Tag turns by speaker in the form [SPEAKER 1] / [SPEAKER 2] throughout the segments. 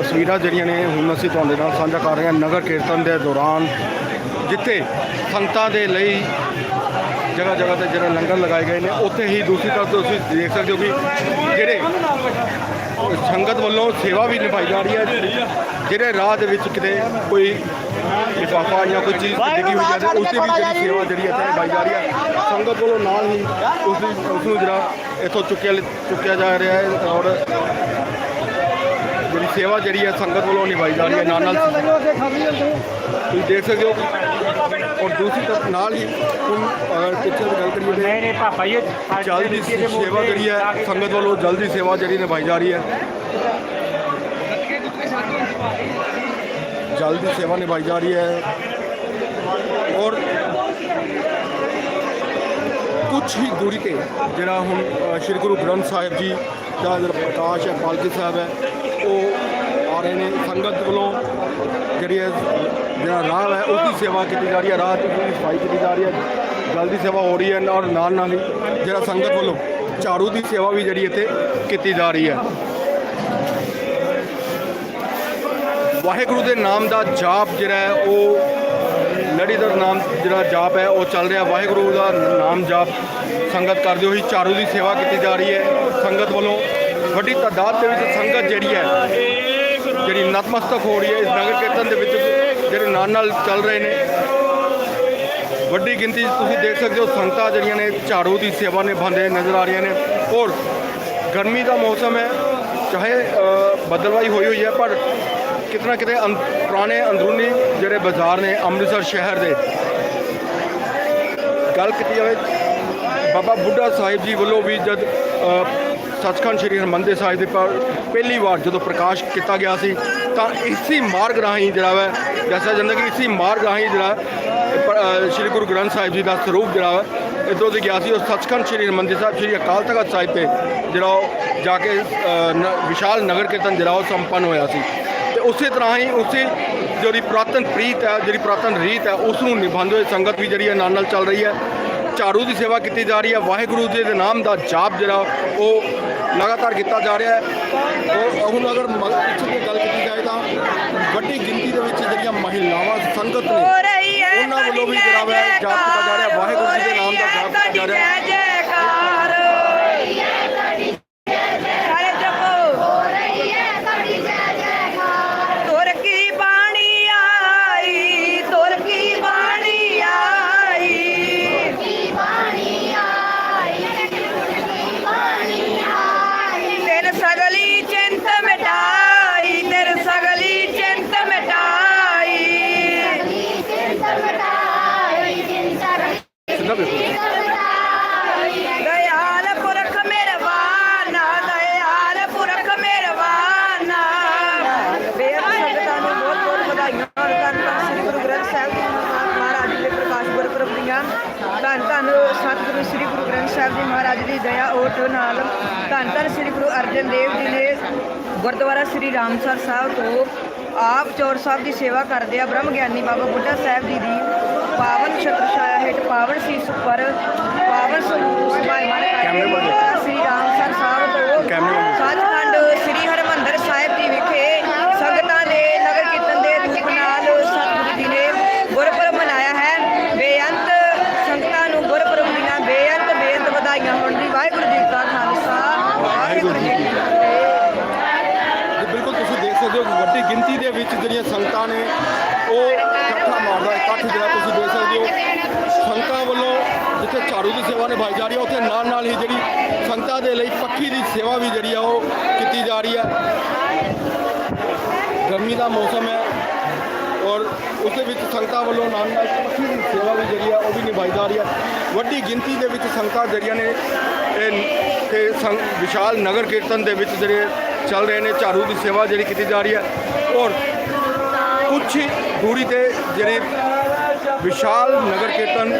[SPEAKER 1] ਤਸਵੀਰਾਂ ਜਿਹੜੀਆਂ ਨੇ ਹੁਣ ਅਸੀਂ ਤੁਹਾਡੇ ਨਾਲ ਸਾਂਝਾ ਕਰ ਰਹੇ ਹਾਂ ਨਗਰ ਕੀਰਤਨ ਦੇ ਦੌਰਾਨ ਜਿੱਥੇ ਸੰਗਤਾਂ ਦੇ ਲਈ ਜਗ੍ਹਾ ਜਗ੍ਹਾ ਤੇ ਜਿਹੜੇ ਲੰਗਰ ਲਗਾਏ ਗਏ ਨੇ ਉੱਥੇ ਹੀ ਦੂਸਰੀ ਤਰਫ ਤੁਸੀਂ ਦੇਖ ਸਕਦੇ ਹੋ ਕਿ ਜਿਹੜੇ ਸੰਗਤ ਵੱਲੋਂ ਸੇਵਾ ਵੀ ਨਿਭਾਈ ਜਾ ਰਹੀ ਹੈ ਜਿਹੜੇ ਰਾਹ ਦੇ ਵਿੱਚ ਕਿਤੇ ਕੋਈ ਲਿਫਾਫਾ ਜਾਂ ਕੋਈ ਚੀਜ਼ ਡਿੱਗੀ ਹੋਈ ਹੈ ਉਸ ਦੀ ਵੀ ਜਿਹੜੀ ਸੇਵਾ ਜਿਹੜੀ ਇੱਥੇ ਨਿਭਾਈ ਜਾ ਰਹੀ ਹੈ ਸੰਗਤ ਵੱਲੋਂ ਨਾਲ ਹੀ ਉਸ ਨੂੰ ਜਿਹੜਾ ਇੱਥੋਂ ਚੁੱਕਿਆ ਚੁੱਕਿਆ ਜਾ ਰਿਹਾ ਹੈ ਔਰ ਜਿਹੜੀ ਸੇਵਾ ਜਿਹੜੀ ਹੈ ਸੰਗਤ ਵੱਲੋਂ ਨਿਭਾਈ ਜਾ ਰਹੀ ਹੈ ਨਾਲ ਨਾਲ ਤੁਸੀਂ ਦੇਖ ਸਕਦੇ ਹੋ ਔਰ ਦੂਸਰੀ ਤਰਫ ਨਾਲ ਹੀ ਹੁਣ ਅਗਰ ਪਿੱਛੇ ਦੀ ਗੱਲ ਕਰੀਏ
[SPEAKER 2] ਨਹੀਂ ਨਹੀਂ ਪਾਪਾ ਜੀ
[SPEAKER 1] ਤਾਂ ਜਲਦੀ ਸੇਵਾ ਜਿਹੜੀ ਹੈ ਸੰਗਤ ਵੱਲੋਂ ਜਲਦੀ ਸੇਵਾ ਜਿਹੜੀ ਨਿਭਾਈ ਜਾ ਰਹੀ ਹੈ। ਜਲਦੀ ਸੇਵਾ ਨਿਭਾਈ ਜਾ ਰਹੀ ਹੈ। ਔਰ ਕੁਝ ਹੀ ਦੂਰੀ ਤੇ ਜਿਹੜਾ ਹੁਣ ਸ਼੍ਰੀ ਗੁਰੂ ਗ੍ਰੰਥ ਸਾਹਿਬ ਜੀ ਦਾ ਜਿਹੜਾ ਪ੍ਰਕਾਸ਼ ਹੈ ਪਾਲਕੀ ਸਾਹਿਬ ਹੈ ਉਹ ਆ ਰਹੇ ਨੇ ਸੰਗਤ ਵੱਲੋਂ ਜਿਹੜੀ ਹੈ ਜਿਹੜਾ ਰਾਹ ਹੈ ਉਸ ਦੀ ਸੇਵਾ ਕੀਤੀ ਜਾ ਰਹੀ ਹੈ। ਰਾਹ ਦੀ ਪੂਰੀ ਸਫ਼ਾਈ ਕੀਤੀ ਜਾ ਰਹੀ ਹੈ। ਜਲਦੀ ਸੇਵਾ ਹੋ ਰਹੀ ਹੈ ਔਰ ਨਾਲ ਨਾਲ ਹੀ ਜਿਹੜਾ ਸੰਗਤ ਵੱਲੋਂ ਝਾੜੂ ਦੀ ਸੇਵਾ ਵੀ ਜਿਹੜੀ ਇੱਥੇ ਕੀਤੀ ਜਾ ਰਹੀ ਹੈ। ਵਾਹਿਗੁਰੂ ਦੇ ਨਾਮ ਦਾ ਜਾਪ ਜਿਹੜਾ ਹੈ, ਉਹ ਲੜੀਦਾਰ ਨਾਮ ਜਿਹੜਾ ਜਾਪ ਹੈ, ਉਹ ਚੱਲ ਰਿਹਾ। ਵਾਹਿਗੁਰੂ ਦਾ ਨਾਮ ਜਾਪ ਸੰਗਤ ਕਰਦੇ ਹੋਈ ਝਾੜੂ ਦੀ ਸੇਵਾ ਕੀਤੀ ਜਾ ਰਹੀ ਹੈ। ਸੰਗਤ ਵੱਲੋਂ ਵੱਡੀ ਤਾਦਾਦ ਦੇ ਵਿੱਚ ਸੰਗਤ ਜਿਹੜੀ ਹੈ ਜਿਹੜੀ ਨਤਮਸਤਕ ਹੋ ਰਹੀ ਹੈ ਇਸ ਨਗਰ ਕੀਰਤਨ ਦੇ ਵਿੱਚ ਜਿਹੜੇ ਨਾਲ ਨਾਲ ਚੱਲ ਰਹੇ ਨੇ। ਵੱਡੀ ਗਿਣਤੀ 'ਚ ਤੁਸੀਂ ਦੇਖ ਸਕਦੇ ਹੋ ਸੰਗਤਾਂ ਜਿਹੜੀਆਂ ਨੇ ਝਾੜੂ ਦੀ ਸੇਵਾ ਨਿਭਾਉਂਦੇ ਨਜ਼ਰ ਆ ਰਹੀਆਂ ਨੇ। ਔਰ ਗਰਮੀ ਦਾ ਮੌਸਮ ਹੈ ਚਾਹੇ ਅ, ਹੋਈ ਹੋਈ ਹੈ ਪਰ ਕਿਤਨਾ ਕਿਤੇ ਅੰ- ਪੁਰਾਣੇ ਅੰਦਰੂਨੀ ਜਿਹੜੇ ਬਾਜ਼ਾਰ ਨੇ ਅੰਮ੍ਰਿਤਸਰ ਸ਼ਹਿਰ ਦੇ। ਗੱਲ ਕੀਤੀ ਜਾਵੇ ਬਾਬਾ ਬੁੱਢਾ ਸਾਹਿਬ ਜੀ ਵੱਲੋਂ ਵੀ ਜਦ ਸੱਚਖੰਡ ਸ੍ਰੀ ਹਰਿਮੰਦਰ ਸਾਹਿਬ ਦੇ ਪਰ ਪਹਿਲੀ ਵਾਰ ਜਦੋਂ ਪ੍ਰਕਾਸ਼ ਕੀਤਾ ਗਿਆ ਸੀ, ਤਾਂ ਇਸੇ ਮਾਰਗ ਰਾਹੀਂ ਜਿਹੜਾ ਵਾ, ਦੱਸਿਆ ਜਾਂਦਾ ਕਿ ਇਸੇ ਮਾਰਗ ਰਾਹੀਂ ਜਿਹੜਾ ਸ੍ਰੀ ਗੁਰੂ ਗ੍ਰੰਥ ਸਾਹਿਬ ਜੀ ਦਾ ਸਰੂਪ ਜਿਹੜਾ ਵਾ, ਇੱਧਰੋਂ ਦੀ ਗਿਆ ਸੀ, ਉਹ ਸੱਚਖੰਡ ਸ੍ਰੀ ਹਰਿਮੰਦਰ ਸਾਹਿਬ, ਸ੍ਰੀ ਅਕਾਲ ਤਖਤ ਸਾਹਿਬ ਤੇ ਜਿਹੜਾ ਉਹ ਜਾ ਕੇ ਨ- ਵਿਸ਼ਾਲ ਨਗਰ ਕੀਰਤਨ ਜਿਹੜਾ ਉਹ ਸੰਪੰਨ ਹੋਇਆ ਸੀ। ਤੇ ਉਸੇ ਤਰ੍ਹਾਂ ਹੀ ਉਸੇ ਜਿਹੜੀ ਪੁਰਾਤਨ ਪ੍ਰੀਤ ਹੈ, ਜਿਹੜੀ ਪੁਰਾਤਨ ਰੀਤ ਹੈ ਉਸ ਨੂੰ ਨਿਭਾਉਂਦੇ ਹੋਏ ਸੰਗਤ ਵੀ ਜਿਹੜੀ ਹੈ ਨਾਲ ਨਾਲ ਚੱਲ ਰਹੀ ਹੈ। ਝਾੜੂ ਦੀ ਸੇਵਾ ਕੀਤੀ ਜਾ ਰਹੀ ਹੈ, ਵਾਹਿਗੁਰੂ ਜੀ ਦੇ ਨਾਮ ਦਾ ਜਾਪ ਜਿਹੜਾ, ਉਹ ਲਗਾਤਾਰ ਕੀਤਾ ਜਾ ਰਿਹਾ ਹੈ। ਉਹ ਹੁਣ ਅਗਰ ਪਿੱਛੇ ਦੀ ਗੱਲ ਕੀਤੀ ਜਾਏ ਤਾਂ ਵੱਡੀ ਗਿਣਤੀ ਦੇ ਵਿੱਚ ਜਿਹੜੀਆਂ ਮਹਿਲਾਵਾਂ ਸੰਗਤ ਨੇ
[SPEAKER 3] ਹੋ ਹੈ
[SPEAKER 1] ਉਹਨਾਂ ਵੱਲੋਂ ਵੀ ਜਿਹੜਾ ਵਾ ਜਾਪ ਕੀਤਾ ਜਾ ਰਿਹਾ ਵਾਹਿਗੁਰੂ ਜੀ ਦੇ ਨਾਮ ਦਾ ਜਾਪ ਕੀਤਾ ਜਾ ਰਿਹਾ
[SPEAKER 3] ਗੁਰਪੁਰਬ ਧੰਨ ਧੰਨ ਸਤਿਗੁਰੂ ਸ੍ਰੀ ਗੁਰੂ ਗ੍ਰੰਥ ਸਾਹਿਬ ਜੀ ਮਹਾਰਾਜ ਦੀ ਦਇਆ ਓਟ ਨਾਲ ਧੰਨ ਧੰਨ ਸ੍ਰੀ ਗੁਰੂ ਅਰਜਨ ਦੇਵ ਜੀ ਨੇ ਗੁਰਦੁਆਰਾ ਸ੍ਰੀ ਰਾਮਸਰ ਸਾਹਿਬ ਤੋਂ ਆਪ ਚੌਰ ਸਾਹਿਬ ਦੀ ਸੇਵਾ ਕਰਦੇ ਆ, ਬ੍ਰਹਮ ਗਿਆਨੀ ਬਾਬਾ ਬੁੱਢਾ ਸਾਹਿਬ ਜੀ ਦੀ ਪਾਵਨ ਛਤਰ ਛਾਇਆ ਹੇਠ ਪਾਵਨ ਸੀਸ ਉੱਪਰ ਪਾਵਨ ਸਮਾਇਮਾਨ
[SPEAKER 1] ਕੈਮਰੇ ਵੱਲ ਦੇਖੋ।
[SPEAKER 3] ਕਰਕੇ ਸ੍ਰੀ ਰਾਮਸਰ ਸਾਹਿਬ ਤੋਂ
[SPEAKER 1] ਕੈਮਰੇ ਵੱਲ ਦੇਖੋ।
[SPEAKER 3] ਸੱਚਖੰਡ ਸ੍ਰੀ ਹਰਿਮੰਦਰ ਸਾਹਿਬ ਜੀ ਵਿਖੇ ਸੰਗਤਾਂ ਦੇ ਨਗਰ ਕੀਰਤਨ ਦੇ ਰੂਪ ਨਾਲ ਸਤਿਗੁਰੂ ਜੀ ਨੇ ਗੁਰਪੁਰਬ ਮਨਾਇਆ ਹੈ ਬੇਅੰਤ ਸੰਗਤਾਂ ਨੂੰ ਗੁਰਪੁਰਬ ਦੀਆਂ ਬੇਅੰਤ ਬੇਅੰਤ ਵਧਾਈਆਂ ਹੋਣ ਦੀ ਵਾਹਿਗੁਰੂ ਜੀ ਕਾ ਖਾਲਸਾ ਵਾਹਿਗੁਰੂ ਜੀ ਕੀ ਫਤਿਹ
[SPEAKER 1] ਜੀ ਬਿਲਕੁਲ ਤੁਸੀਂ ਦੇਖ ਸਕਦੇ ਹੋ ਕਿ ਵੱਡੀ ਗਿਣਤੀ ਦੇ ਵਿੱਚ ਜਿਹੜੀਆਂ ਸੰਗਤਾਂ ਨੇ, ਉਹ ਇਕੱਠਾ ਮਾਰਦਾ ਇਕੱਠ ਜਿਹੜਾ ਤੁਸੀਂ ਦੇਖ ਸਕਦੇ ਹੋ, ਸੰਗਤਾਂ ਵੱਲੋਂ ਜਿੱਥੇ ਝਾੜੂ ਦੀ ਸੇਵਾ ਨਿਭਾਈ ਜਾ ਰਹੀ ਹੈ, ਉੱਥੇ ਨਾਲ ਨਾਲ ਹੀ ਜਿਹੜੀ ਸੰਗਤਾਂ ਦੇ ਲਈ ਪੱਖੀ ਦੀ ਸੇਵਾ ਵੀ ਜਿਹੜੀ ਆ, ਉਹ ਕੀਤੀ ਜਾ ਰਹੀ ਹੈ। ਗਰਮੀ ਦਾ ਮੌਸਮ ਹੈ ਔਰ ਉਸ ਦੇ ਵਿੱਚ ਸੰਗਤਾਂ ਵੱਲੋਂ ਨਾਲ ਨਾਲ ਪੱਖੀ ਦੀ ਸੇਵਾ ਵੀ ਜਿਹੜੀ ਆ, ਉਹ ਵੀ ਨਿਭਾਈ ਜਾ ਰਹੀ ਹੈ। ਵੱਡੀ ਗਿਣਤੀ ਦੇ ਵਿੱਚ ਸੰਗਤਾਂ ਜਿਹੜੀਆਂ ਨੇ, ਇਹ ਤੇ ਵਿਸ਼ਾਲ ਨਗਰ ਕੀਰਤਨ ਦੇ ਵਿੱਚ ਜਿਹੜੇ ਚੱਲ ਰਹੇ ਨੇ ਝਾੜੂ ਦੀ ਸੇਵਾ ਜਿਹੜੀ ਕੀਤੀ ਜਾ ਰਹੀ ਹੈ। ਔਰ ਕੁਛ ਹੀ ਦੂਰੀ ਤੇ ਜਿਹੜੇ ਵਿਸ਼ਾਲ ਨਗਰ ਕੀਰਤਨ,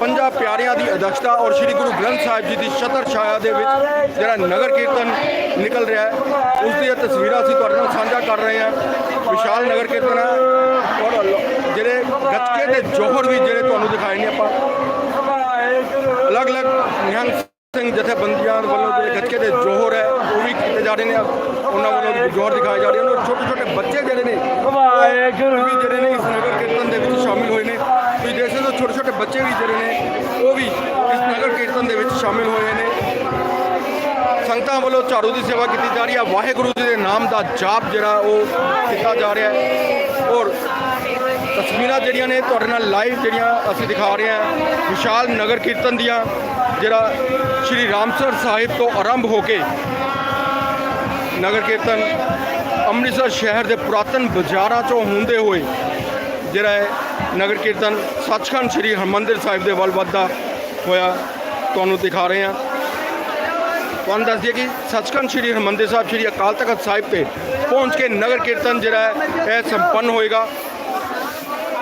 [SPEAKER 1] ਪੰਜਾਂ ਪਿਆਰਿਆਂ ਦੀ ਅਧਿਕਸ਼ਤਾ ਔਰ ਸ੍ਰੀ ਗੁਰੂ ਗ੍ਰੰਥ ਸਾਹਿਬ ਜੀ ਦੀ ਛਤਰ ਛਾਇਆ ਦੇ ਵਿੱਚ ਜਿਹੜਾ ਨਗਰ ਕੀਰਤਨ ਨਿਕਲ ਰਿਹਾ ਹੈ, ਉਸ ਦੀਆਂ ਤਸਵੀਰਾਂ ਅਸੀਂ ਤੁਹਾਡੇ ਨਾਲ ਸਾਂਝਾ ਕਰ ਰਹੇ ਹਾਂ। ਵਿਸ਼ਾਲ ਨਗਰ ਕੀਰਤਨ ਹੈ ਔਰ ਜਿਹੜੇ ਗੱਤਕੇ ਦੇ ਜੋਹਰ ਵੀ ਜਿਹੜੇ ਤੁਹਾਨੂੰ ਦਿਖਾਏ ਨੇ ਆਪਾਂ, ਅਲੱਗ-ਅਲੱਗ ਨਿਹੰਗ ਸਿੰਘ ਜਥੇਬੰਦੀਆਂ ਵੱਲੋਂ ਜਿਹੜੇ ਗੱਤਕੇ ਦੇ ਜੋਹਰ ਹੈ ਉਹ ਵੀ ਕੀਤੇ ਜਾ ਰਹੇ ਨੇ। ਉਹਨਾਂ ਵੱਲੋਂ ਜੋਹਰ ਦਿਖਾਏ ਜਾ ਰਹੇ। ਨੇ ਛੋਟੇ ਛੋਟੇ ਬੱਚੇ ਜਿਹੜੇ ਨੇ
[SPEAKER 2] ਵਾਹਿਗੁਰੂ
[SPEAKER 1] ਵੀ ਜਿਹੜੇ ਨੇ ਇਸ ਨਗਰ ਕੀਰਤਨ ਦੇ ਵਿੱਚ ਸ਼ਾਮਿਲ ਹੋਏ ਨੇ। ਤੁਸੀਂ ਦੇਖ ਸਕਦੇ ਹੋ ਛੋਟੇ ਛੋਟੇ ਬੱਚੇ ਵੀ ਜਿਹੜੇ ਨੇ ਉਹ ਵੀ ਇਸ ਨਗਰ ਕੀਰਤਨ ਦੇ ਵਿੱਚ ਸ਼ਾਮਿਲ ਹੋਏ ਨੇ। ਸੰਗਤਾਂ ਵੱਲੋਂ ਝਾੜੂ ਦੀ ਸੇਵਾ ਕੀਤੀ ਜਾ ਰਹੀ ਹੈ। ਵਾਹਿਗੁਰੂ ਜੀ ਦੇ ਨਾਮ ਦਾ ਜਾਪ ਜਿਹੜਾ ਉਹ ਕੀਤਾ ਜਾ ਰਿਹਾ ਹੈ। ਔਰ ਤਸਵੀਰਾਂ ਜਿਹੜੀਆਂ ਨੇ ਤੁਹਾਡੇ ਨਾਲ ਲਾਈਵ ਜਿਹੜੀਆਂ ਅਸੀਂ ਦਿਖਾ ਰਹੇ ਹਾਂ ਵਿਸ਼ਾਲ ਨਗਰ ਕੀਰਤਨ ਦੀਆਂ। ਜਿਹੜਾ ਸ਼੍ਰੀ ਰਾਮਸਰ ਸਾਹਿਬ ਤੋਂ ਆਰੰਭ ਹੋ ਕੇ ਨਗਰ ਕੀਰਤਨ ਅੰਮ੍ਰਿਤਸਰ ਸ਼ਹਿਰ ਦੇ ਪੁਰਾਤਨ ਬਾਜ਼ਾਰਾਂ ਚੋਂ ਹੁੰਦੇ ਹੋਏ ਜਿਹੜਾ ਹੈ ਨਗਰ ਕੀਰਤਨ ਸੱਚਖੰਡ ਸ਼੍ਰੀ ਹਰਮੰਦਰ ਸਾਹਿਬ ਦੇ ਵੱਲ ਵੱਧਦਾ ਹੋਇਆ ਤੁਹਾਨੂੰ ਦਿਖਾ ਰਹੇ ਹਾਂ। ਤੁਹਾਨੂੰ ਦੱਸ ਦਈਏ ਕਿ ਸੱਚਖੰਡ ਸ਼੍ਰੀ ਹਰਮੰਦਰ ਸਾਹਿਬ, ਸ਼੍ਰੀ ਅਕਾਲ ਤਖਤ ਸਾਹਿਬ ਤੇ ਪਹੁੰਚ ਕੇ ਨਗਰ ਕੀਰਤਨ ਜਿਹੜਾ ਹੈ ਇਹ ਸੰਪੰਨ ਹੋਏਗਾ।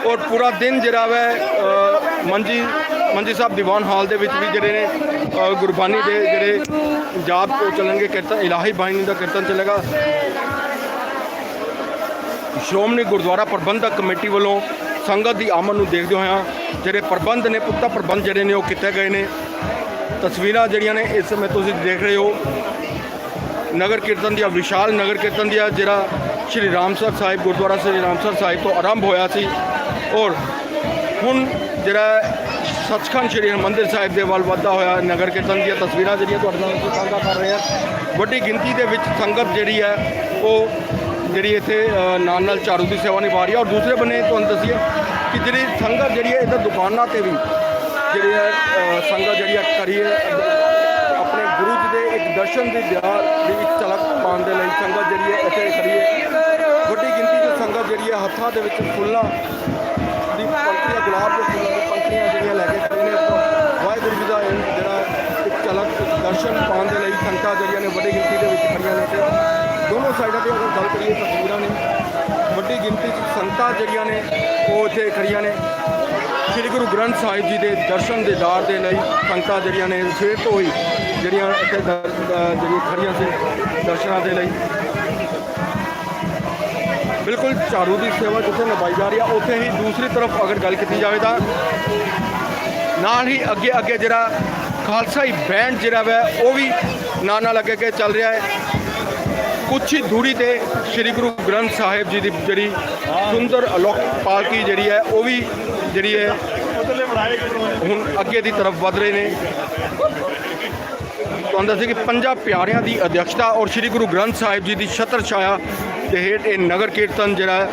[SPEAKER 1] ਔਰ ਪੂਰਾ ਦਿਨ ਜਿਹੜਾ ਵੈ ਮੰਜੀ ਮੰਜੀ ਸਾਹਿਬ ਦੀਵਾਨ ਹਾਲ ਦੇ ਵਿੱਚ ਵੀ ਜਿਹੜੇ ਨੇ ਅ, ਗੁਰਬਾਣੀ ਦੇ ਜਿਹੜੇ ਜਾਪ ਕੋ ਚੱਲਣਗੇ ਕੀਰਤਨ ਇਲਾਹੀ ਬਾਣੀ ਦਾ ਕੀਰਤਨ ਚੱਲੇਗਾ। ਸ਼੍ਰੋਮਣੀ ਗੁਰਦੁਆਰਾ ਪ੍ਰਬੰਧਕ ਕਮੇਟੀ ਵੱਲੋਂ ਸੰਗਤ ਦੀ ਆਮਦ ਨੂੰ ਦੇਖਦੇ ਹੋਇਆ ਜਿਹੜੇ ਪ੍ਰਬੰਧ ਨੇ ਪੁਖਤਾ ਪ੍ਰਬੰਧ ਜਿਹੜੇ ਨੇ ਉਹ ਕੀਤੇ ਗਏ ਨੇ। ਤਸਵੀਰਾਂ ਜਿਹੜੀਆਂ ਨੇ ਇਸ ਸਮੇਂ ਤੁਸੀਂ ਦੇਖ ਰਹੇ ਹੋ। ਨਗਰ ਕੀਰਤਨ ਦੀਆਂ ਵਿਸ਼ਾਲ ਨਗਰ ਕੀਰਤਨ ਦੀਆਂ ਜਿਹੜਾ ਸ਼੍ਰੀ ਰਾਮਸਰ ਸਾਹਿਬ ਗੁਰਦੁਆਰਾ ਸ਼੍ਰੀ ਰਾਮਸਰ ਸਾਹਿਬ ਤੋਂ ਆਰੰਭ ਹੋਇਆ ਸੀ। ਔਰ ਹੁਣ ਜਿਹੜਾ ਸੱਚਖੰਡ ਸ਼੍ਰੀ ਹਰਿਮੰਦਰ ਸਾਹਿਬ ਦੇ ਵੱਲ ਵੱਧਦਾ ਹੋਇਆ ਨਗਰ ਕੀਰਤਨ ਦੀਆਂ ਤਸਵੀਰਾਂ ਜਿਹੜੀਆਂ ਤੁਹਾਡੇ ਨਾਲ ਅਸੀਂ ਸਾਂਝਾ ਕਰ ਰਹੇ ਹਾਂ। ਵੱਡੀ ਗਿਣਤੀ ਦੇ ਵਿੱਚ ਸੰਗਤ ਜਿਹੜੀ ਹੈ, ਉਹ ਜਿਹੜੀ ਇੱਥੇ ਨਾਲ ਨਾਲ ਝਾੜੂ ਦੀ ਸੇਵਾ ਨਿਭਾ ਰਹੀ ਹੈ। ਔਰ ਦੂਸਰੇ ਬੰਨੇ ਤੁਹਾਨੂੰ ਦੱਸੀਏ ਕਿ ਜਿਹੜੀ ਸੰਗਤ ਜਿਹੜੀ ਹੈ, ਇੱਧਰ ਦੁਕਾਨਾਂ ਤੇ ਵੀ ਜਿਹੜੀ ਹੈ ਸੰਗਤ ਜਿਹੜੀ ਹੈ ਕਰੀਏ ਆਪਣੇ ਗੁਰੂ ਜੀ ਦੇ ਇੱਕ ਦਰਸ਼ਨ ਦੀ ਦਿਆ ਦੀ ਇੱਕ ਝਲਕ ਪਾਉਣ ਦੇ ਲਈ ਸੰਗਤ ਜਿਹੜੀ ਹੈ, ਇੱਥੇ ਕਰੀਏ ਵੱਡੀ ਗਿਣਤੀ ਦੀ ਸੰਗਤ ਜਿਹੜੀ ਹੈ, ਹੱਥਾਂ ਦੇ ਵਿੱਚ ਫੁੱਲਾਂ ਦੀ ਪੰਖੀਆਂ ਗੁਲਾਬ ਦੇ ਫੁੱਲਾਂ ਦੀ ਜਿਹੜੀਆਂ ਲੈ ਕੇ ਖੜੇ ਨੇ ਵਾਹਿਗੁਰੂ ਜੀ ਦਾ ਜਿਹੜਾ ਇੱਕ ਝਲਕ ਦਰਸ਼ਨ ਪਾਉਣ ਦੇ ਲਈ ਸੰਗਤਾਂ ਜਿਹੜੀਆਂ ਨੇ ਵੱਡੀ ਗਿਣਤੀ ਦੇ ਵਿੱਚ ਖੜੀਆਂ ਨੇ ਤੇ ਦੋਨੋਂ ਸਾਈਡਾਂ ਤੇ ਅਗਰ ਗੱਲ ਕਰੀਏ ਤਸਵੀਰਾਂ ਨੇ ਵੱਡੀ ਗਿਣਤੀ 'ਚ ਸੰਗਤਾਂ ਜਿਹੜੀਆਂ ਨੇ ਉਹ ਇੱਥੇ ਖੜੀਆਂ ਨੇ। ਸ੍ਰੀ ਗੁਰੂ ਗ੍ਰੰਥ ਸਾਹਿਬ ਜੀ ਦੇ ਦਰਸ਼ਨ ਦੀਦਾਰ ਦੇ ਲਈ ਸੰਗਤਾਂ ਜਿਹੜੀਆਂ ਨੇ ਸਵੇਰ ਤੋਂ ਹੀ ਜਿਹੜੀਆਂ ਇੱਥੇ ਦਰ- ਜਿਹੜੀਆਂ ਖੜੀਆਂ ਸੀ ਦਰਸ਼ਨਾਂ ਦੇ ਲਈ। ਬਿਲਕੁਲ ਝਾੜੂ ਦੀ ਸੇਵਾ ਜਿੱਥੇ ਨਿਭਾਈ ਜਾ ਰਹੀ ਆ, ਉੱਥੇ ਹੀ ਦੂਸਰੀ ਤਰਫ ਅਗਰ ਗੱਲ ਕੀਤੀ ਜਾਵੇ ਤਾਂ ਨਾਲ ਹੀ ਅੱਗੇ ਅੱਗੇ ਜਿਹੜਾ ਖਾਲਸਾਈ ਬੈਂਡ ਜਿਹੜਾ ਵੈ, ਉਹ ਵੀ ਨਾਲ ਨਾਲ ਅੱਗੇ ਅੱਗੇ ਚੱਲ ਰਿਹਾ ਹੈ। ਕੁਛ ਹੀ ਦੂਰੀ ਤੇ ਸ੍ਰੀ ਗੁਰੂ ਗ੍ਰੰਥ ਸਾਹਿਬ ਜੀ ਦੀ ਜਿਹੜੀ ਸੁੰਦਰ ਅਲੌਕਿਕ ਪਾਲਕੀ ਜਿਹੜੀ ਹੈ, ਉਹ ਵੀ ਜਿਹੜੀ ਹੈ ਹੁਣ ਅੱਗੇ ਦੀ ਤਰਫ ਵਧ ਰਹੇ ਨੇ। ਤੁਹਾਨੂੰ ਦੱਸਿਆ ਕਿ ਪੰਜਾਂ ਪਿਆਰਿਆਂ ਦੀ ਅਧਿਕਸ਼ਤਾ ਔਰ ਸ੍ਰੀ ਗੁਰੂ ਗ੍ਰੰਥ ਸਾਹਿਬ ਜੀ ਦੀ ਛਤਰ ਛਾਇਆ ਦੇ ਹੇਠ ਇਹ ਨਗਰ ਕੀਰਤਨ ਜਿਹੜਾ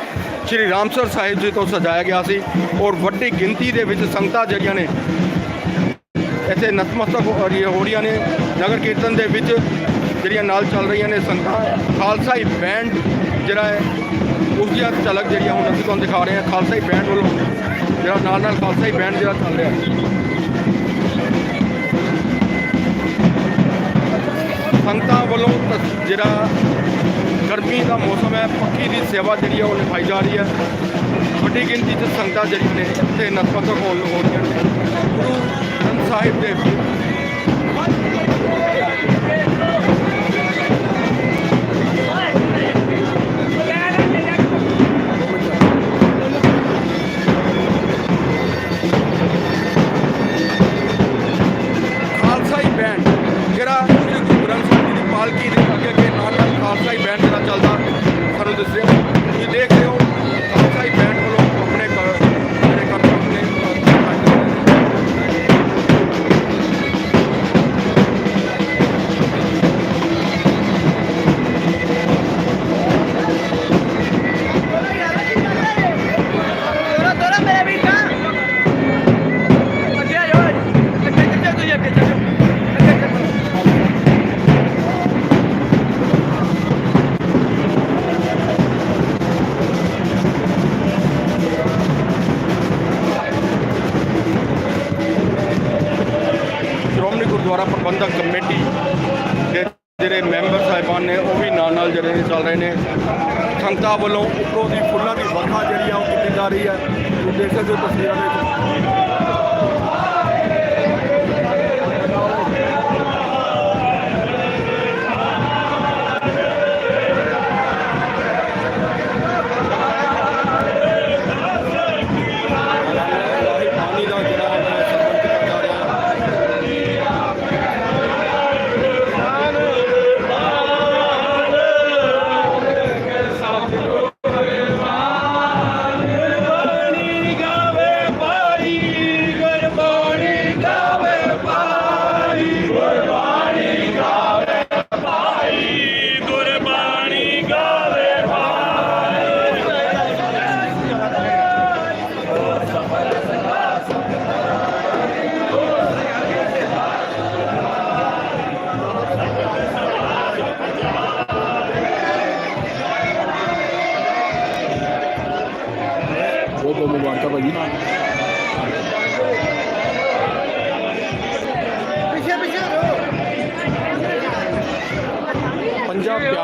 [SPEAKER 1] ਸ੍ਰੀ ਰਾਮਸਰ ਸਾਹਿਬ ਜੀ ਤੋਂ ਸਜਾਇਆ ਗਿਆ ਸੀ ਔਰ ਵੱਡੀ ਗਿਣਤੀ ਦੇ ਵਿੱਚ ਸੰਗਤਾਂ ਜਿਹੜੀਆਂ ਨੇ ਇੱਥੇ ਨਤਮਸਤਕ ਹੋ ਰਹੀ- ਹੋ ਰਹੀਆਂ ਨੇ। ਨਗਰ ਕੀਰਤਨ ਦੇ ਵਿੱਚ ਜਿਹੜੀਆਂ ਨਾਲ ਚੱਲ ਰਹੀਆਂ ਨੇ ਸੰਗਤਾਂ ਖਾਲਸਾਈ ਬੈਂਡ ਜਿਹੜਾ ਹੈ, ਉਸ ਦੀਆਂ ਝਲਕ ਜਿਹੜੀਆਂ ਹੁਣ ਅਸੀਂ ਤੁਹਾਨੂੰ ਦਿਖਾ ਰਹੇ ਹਾਂ। ਖਾਲਸਾਈ ਬੈਂਡ ਵੱਲੋਂ ਜਿਹੜਾ ਨਾਲ ਨਾਲ ਖਾਲਸਾਈ ਬੈਂਡ ਜਿਹੜਾ ਚੱਲ ਰਿਹਾ ਸੰਗਤਾਂ ਵੱਲੋਂ ਜਿਹੜਾ ਗਰਮੀ ਦਾ ਮੌਸਮ ਹੈ ਪੱਖੀ ਦੀ ਸੇਵਾ ਜਿਹੜੀ ਹੈ ਉਹ ਨਿਭਾਈ ਜਾ ਰਹੀ ਹੈ। ਵੱਡੀ ਗਿਣਤੀ 'ਚ ਸੰਗਤਾਂ ਜਿਹੜੀਆਂ ਨੇ ਇੱਥੇ ਨਤਮਸਤਕ ਹੋ ਰਹੀਆਂ ਨੇ। ਗੁਰੂ ਗ੍ਰੰਥ ਸਾਹਿਬ ਦੇ ਰਹੇ ਨੇ। ਸੰਗਤਾਂ ਵੱਲੋਂ ਉੱਪਰੋਂ ਦੀ ਫੁੱਲਾਂ ਦੀ ਵਰਖਾ ਜਿਹੜੀ ਆ ਉਹ ਕੀਤੀ ਜਾ ਰਹੀ ਹੈ। ਤੁਸੀਂ ਦੇਖ ਸਕਦੇ ਹੋ ਤਸਵੀਰਾਂ ਵਿੱਚ।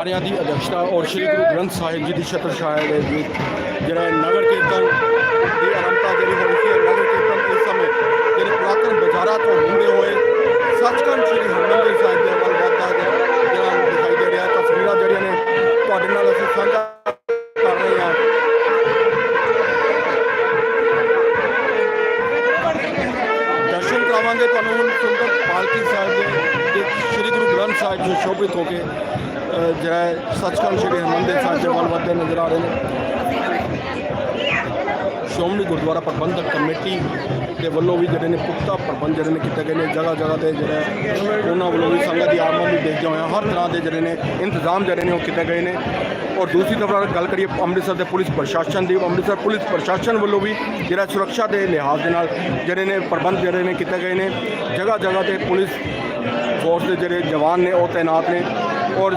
[SPEAKER 1] ਪੰਜਾਬ ਦੀ ਅਧਿਕਸ਼ਤਾ ਔਰ ਸ੍ਰੀ ਗੁਰੂ ਗ੍ਰੰਥ ਸਾਹਿਬ ਜੀ ਦੀ ਛਤਰ ਛਾਇਆ ਦੇ ਵਿੱਚ ਜਿਹੜਾ ਨਗਰ ਕੀਰਤਨ ਦੀ ਆਰੰਭਤਾ ਜਿਹੜੀ ਹੋਈ ਸੀ ਨਗਰ ਕੀਰਤਨ ਇਸ ਸਮੇਂ ਜਿਹੜੇ ਪੁਰਾਤਨ ਬਾਜ਼ਾਰਾਂ ਤੋਂ ਹੁੰਦੇ ਹੋਏ ਸੱਚਖੰਡ ਸ੍ਰੀ ਹਰਿਮੰਦਰ ਸਾਹਿਬ ਦੇ ਵੱਲ ਵੱਧਦਾ ਜਿਹੜਾ ਦਿਖਾਈ ਦੇ ਰਿਹਾ, ਤਸਵੀਰਾਂ ਜਿਹੜੀਆਂ ਨੇ ਤੁਹਾਡੇ ਨਾਲ ਅਸੀਂ ਸਾਂਝਾ ਕਰ ਰਹੇ ਹਾਂ। ਦਰਸ਼ਨ ਕਰਾਵਾਂਗੇ ਤੁਹਾਨੂੰ ਹੁਣ ਸੁੰਦਰ ਪਾਲਕੀ ਸਾਹਿਬ ਦੇ ਸ੍ਰੀ ਗੁਰੂ ਗ੍ਰੰਥ ਸਾਹਿਬ ਜੀ ਸ਼ੋਭਿਤ ਹੋ ਕੇ। ਜਿਹੜਾ ਹੈ, ਸੱਚਖੰਡ ਸ੍ਰੀ ਹਰਿਮੰਦਰ ਸਾਹਿਬ ਦੇ ਵੱਲ ਵੱਧਦੇ ਨਜ਼ਰ ਆ ਰਹੇ ਨੇ। ਸ਼੍ਰੋਮਣੀ ਗੁਰਦੁਆਰਾ ਪ੍ਰਬੰਧਕ ਕਮੇਟੀ ਦੇ ਵੱਲੋਂ ਵੀ ਜਿਹੜੇ ਨੇ ਪੁਖਤਾ ਪ੍ਰਬੰਧ ਜਿਹੜੇ ਨੇ ਕੀਤੇ ਗਏ ਨੇ, ਜਗ੍ਹਾ ਜਗ੍ਹਾ ਤੇ ਜਿਹੜਾ ਉਹਨਾਂ ਵੱਲੋਂ ਵੀ ਸੰਗਤ ਦੀ ਆਮਦ ਨੂੰ ਦੇਖਦੇ ਹੋਇਆ ਹਰ ਤਰ੍ਹਾਂ ਦੇ ਜਿਹੜੇ ਨੇ ਇੰਤਜ਼ਾਮ ਜਿਹੜੇ ਨੇ ਉਹ ਕੀਤੇ ਗਏ ਨੇ। ਔਰ ਦੂਸਰੀ ਤਰਫ ਗੱਲ ਕਰੀਏ ਅੰਮ੍ਰਿਤਸਰ ਦੇ ਪੁਲਿਸ ਪ੍ਰਸ਼ਾਸਨ ਦੀ, ਅੰਮ੍ਰਿਤਸਰ ਪੁਲਿਸ ਪ੍ਰਸ਼ਾਸਨ ਵੱਲੋਂ ਵੀ ਜਿਹੜਾ ਸੁਰੱਖਿਆ ਦੇ ਲਿਹਾਜ਼ ਦੇ ਨਾਲ ਜਿਹੜੇ ਨੇ ਪ੍ਰਬੰਧ ਜਿਹੜੇ ਨੇ ਕੀਤੇ ਗਏ ਨੇ। ਜਗ੍ਹਾ ਜਗ੍ਹਾ ਤੇ ਪੁਲਿਸ ਫੋਰਸ ਦੇ ਜਿਹੜੇ ਜਵਾਨ ਨੇ, ਉਹ ਤਾਇਨਾਤ ਨੇ। ਔਰ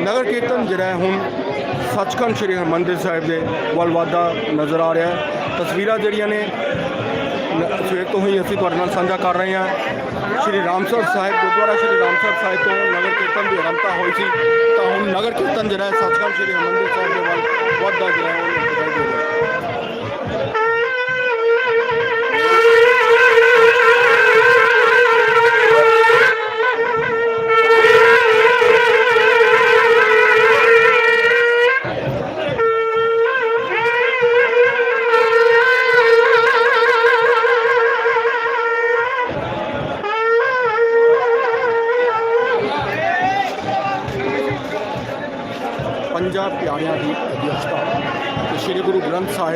[SPEAKER 1] ਨਗਰ ਕੀਰਤਨ ਜਿਹੜਾ ਹੈ ਹੁਣ ਸੱਚਖੰਡ ਸ੍ਰੀ ਹਰਿਮੰਦਰ ਸਾਹਿਬ ਦੇ ਵੱਲ ਵੱਧਦਾ ਨਜ਼ਰ ਆ ਰਿਹਾ ਹੈ। ਤਸਵੀਰਾਂ ਜਿਹੜੀਆਂ ਨੇ ਸਵੇਰ ਤੋਂ ਹੀ ਅਸੀਂ ਤੁਹਾਡੇ ਨਾਲ ਸਾਂਝਾ ਕਰ ਰਹੇ ਹਾਂ। ਸ਼੍ਰੀ ਰਾਮਸਰ ਸਾਹਿਬ, ਗੁਰਦੁਆਰਾ ਸ਼੍ਰੀ ਰਾਮਸਰ ਸਾਹਿਬ ਤੋਂ ਨਗਰ ਕੀਰਤਨ ਦੀ ਆਰੰਭਤਾ ਹੋਈ ਸੀ। ਤਾਂ ਹੁਣ ਨਗਰ ਕੀਰਤਨ ਜਿਹੜਾ ਹੈ ਸੱਚਖੰਡ ਸ੍ਰੀ ਹਰਿਮੰਦਰ ਸਾਹਿਬ ਦੇ ਵੱਲ ਵੱਧਦਾ ਜਿਹੜਾ ਹੈ ਉਹ ਦਿਖਾਈ ਦੇ ਰਿਹਾ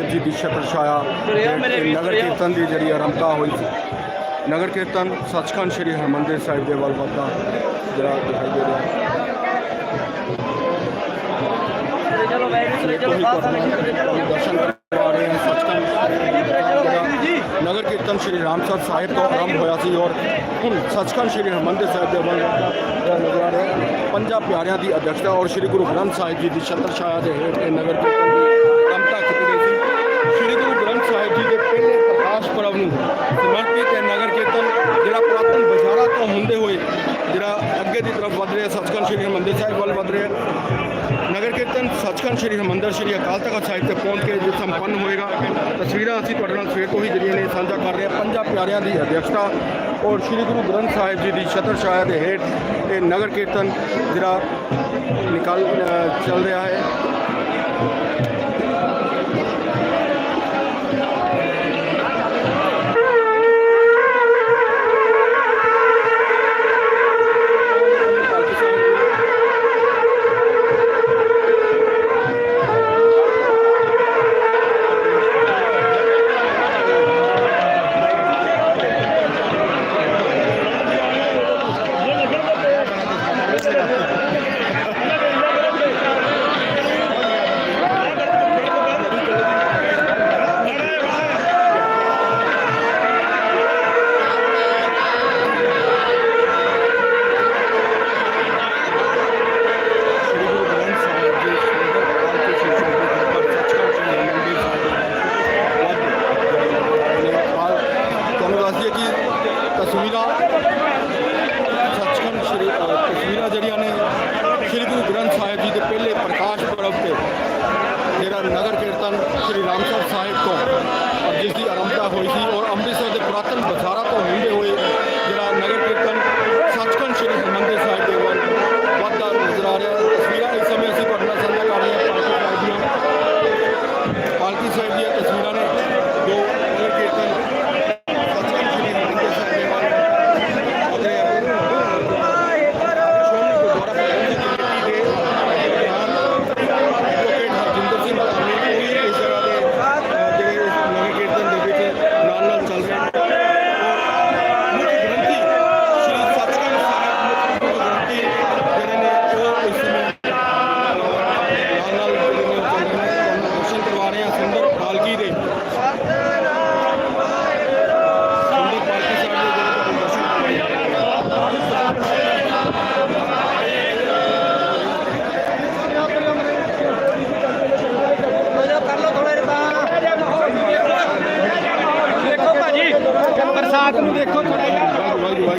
[SPEAKER 1] ਸਾਹਿਬ ਜੀ ਦੀ ਛਤਰ ਛਾਇਆ ਤੇ ਨਗਰ ਕੀਰਤਨ ਦੀ ਜਿਹੜੀ ਆਰੰਭਤਾ ਹੋਈ ਸੀ। ਨਗਰ ਕੀਰਤਨ ਸੱਚਖੰਡ ਸ੍ਰੀ ਹਰਿਮੰਦਰ ਸਾਹਿਬ ਦੇ ਵੱਲ ਵੱਧਦਾ ਜਿਹੜਾ ਦਿਖਾਈ ਦੇ ਰਿਹਾ।
[SPEAKER 2] ਚਲੋ
[SPEAKER 1] ਦਰਸ਼ਨ ਕਰਵਾ ਹਾਂ ਸੱਚਖੰਡ। ਨਗਰ ਕੀਰਤਨ ਸ਼੍ਰੀ ਰਾਮਸਰ ਸਾਹਿਬ ਤੋਂ ਆਰੰਭ ਹੋਇਆ ਸੀ ਔਰ ਹੁਣ ਸੱਚਖੰਡ ਸ਼੍ਰੀ ਹਰਿਮੰਦਰ ਸਾਹਿਬ ਦੇ ਵੱਲ ਜਿਹੜਾ ਨਜ਼ਰ ਆ ਰਿਹਾ। ਹੈ। ਪੰਜਾਂ ਪਿਆਰਿਆਂ ਦੀ ਅਧਿਕਸ਼ਤਾ ਔਰ ਸ਼੍ਰੀ ਗੁਰੂ ਗ੍ਰੰਥ ਸਾਹਿਬ ਜੀ ਦੀ ਛਤਰ ਛਾਇਆ ਦੇ ਹੇਠ ਇਹ ਨਗਰ ਕੀਰਤਨ ਪ੍ਰਕਾਸ਼ ਨੂੰ ਸਮਰਪਿਤ ਇਹ ਨਗਰ ਕੀਰਤਨ, ਜਿਹੜਾ ਪੁਰਾਤਨ ਬਾਜ਼ਾਰਾਂ ਤੋਂ ਹੁੰਦੇ ਹੋਏ ਜਿਹੜਾ ਅੱਗੇ ਦੀ ਤਰਫ ਵੱਧ ਰਿਹਾ, ਸੱਚਖੰਡ ਸ਼੍ਰੀ ਹਰਿਮੰਦਰ ਸਾਹਿਬ ਵੱਲ ਵੱਧ ਰਿਹਾ। ਨਗਰ ਕੀਰਤਨ ਸੱਚਖੰਡ ਸ਼੍ਰੀ ਹਰਿਮੰਦਰ, ਸ਼੍ਰੀ ਅਕਾਲ ਤਖਤ ਸਾਹਿਬ ਤੇ ਪਹੁੰਚ ਕੇ ਜੋ ਸੰਪੰਨ ਹੋਏਗਾ। ਤਸਵੀਰਾਂ ਅਸੀਂ ਤੁਹਾਡੇ ਨਾਲ ਸਵੇਰ ਤੋਂ ਹੀ ਜਿਹੜੀਆਂ ਨੇ ਸਾਂਝਾ ਕਰ ਰਹੇ ਹਾਂ। ਪੰਜਾਂ ਪਿਆਰਿਆਂ ਦੀ ਅਧਿਕਸ਼ਤਾ ਔਰ ਸ਼੍ਰੀ ਗੁਰੂ ਗ੍ਰੰਥ ਸਾਹਿਬ ਜੀ ਦੀ ਛਤਰ ਛਾਇਆ ਦੇ ਹੇਠ ਇਹ ਨਗਰ ਕੀਰਤਨ ਜਿਹੜਾ ਨਿਕਲ ਚੱਲ ਰਿਹਾ ਹੈ। ਕੀਰਤਨ ਸ੍ਰੀ ਰਾਮਸਰ ਸਾਹਿਬ ਤੋਂ ਜਿਸ ਦੀ ਆਰੰਭਤਾ ਹੋਈ ਸੀ ਔਰ ਅੰਮ੍ਰਿਤਸਰ ਦੇ ਪ੍ਰਾਤਨ ਬਜ਼ਾਰਾਂ ਤੋਂ ਹੁੰਦੇ ਹੋਏ